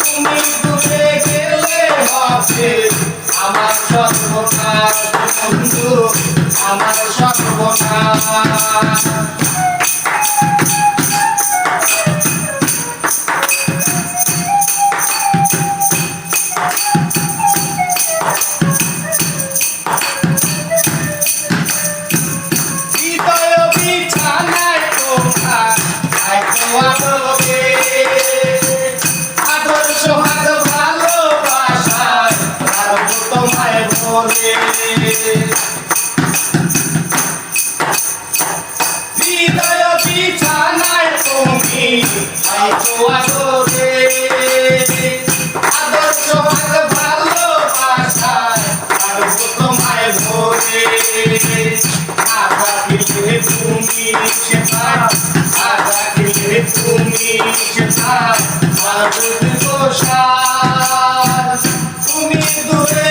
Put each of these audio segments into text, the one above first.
তুমি দূরে গেলে হবে আমার সর্বনাশ বন্ধু আমার সর্বনাশ। হৃদয় বিছানায় তুমি আইতো আলোকে আদর সোহাগ ভালোবাসায় রাখব তোমায় ভরে। আধা দিলে তুমি সেটা আধা দিলে তুমি সেটা তুমি দূরে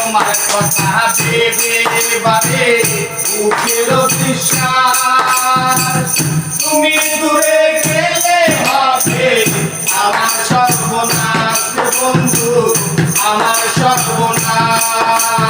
তোমার কথা ভেবে ভেবে উঠের বিশ্বাস তুমি দূরে গেলে হবে আমার সর্বনাশ বন্ধু, আমার সর্বনাশ।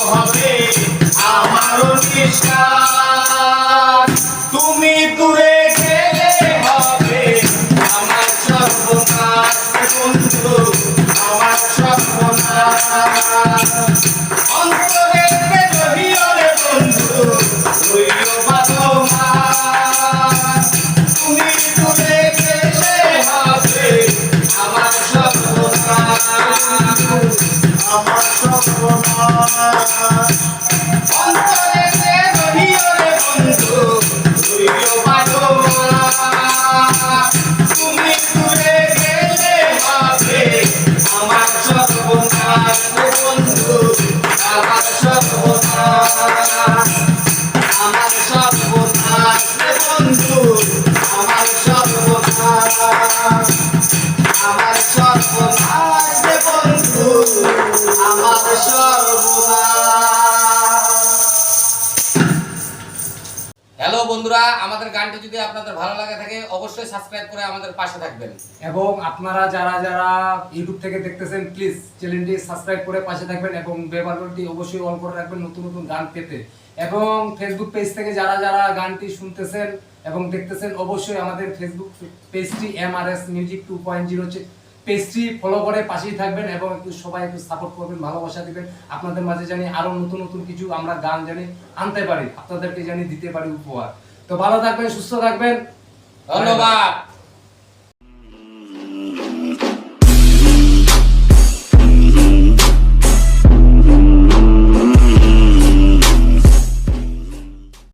হবে আমারও বিশ্বাস তুমি দূরে গেলে আমার সর্বনাশ বন্ধু, আমার সর্বনাশ। অন্তরে আমার সর্বনাশ। আমার সর্বনাশ বন্ধুরা, আমাদের গানটি যদি আপনাদের ভালো লাগে থাকে, অবশ্যই সাবস্ক্রাইব করে আমাদের পাশে থাকবেন। এবং আপনারা যারা যারা ইউটিউব থেকে দেখতেছেন প্লিজ চ্যানেলটি সাবস্ক্রাইব করে পাশে থাকবেন এবং বেবারটি অবশ্যই অন করে রাখবেন নতুন নতুন গান পেতে। এবং ফেসবুক পেজ থেকে যারা যারা গানটি শুনতেছেন এবং দেখতেছেন, অবশ্যই আমাদের ফেসবুক পেজটি M R S music two point zero পেজটি ফলো করে পাশেই থাকবেন এবং একটু সবাই একটু সাপোর্ট করবেন, ভালোবাসা দিবেন। আপনাদের মাঝে জানি আরও নতুন নতুন কিছু আমরা গান জানি আনতে পারি, আপনাদেরকে জানি দিতে পারি উপহার। তো ভালো থাকবেন, সুস্থ থাকবেন। ধন্যবাদ।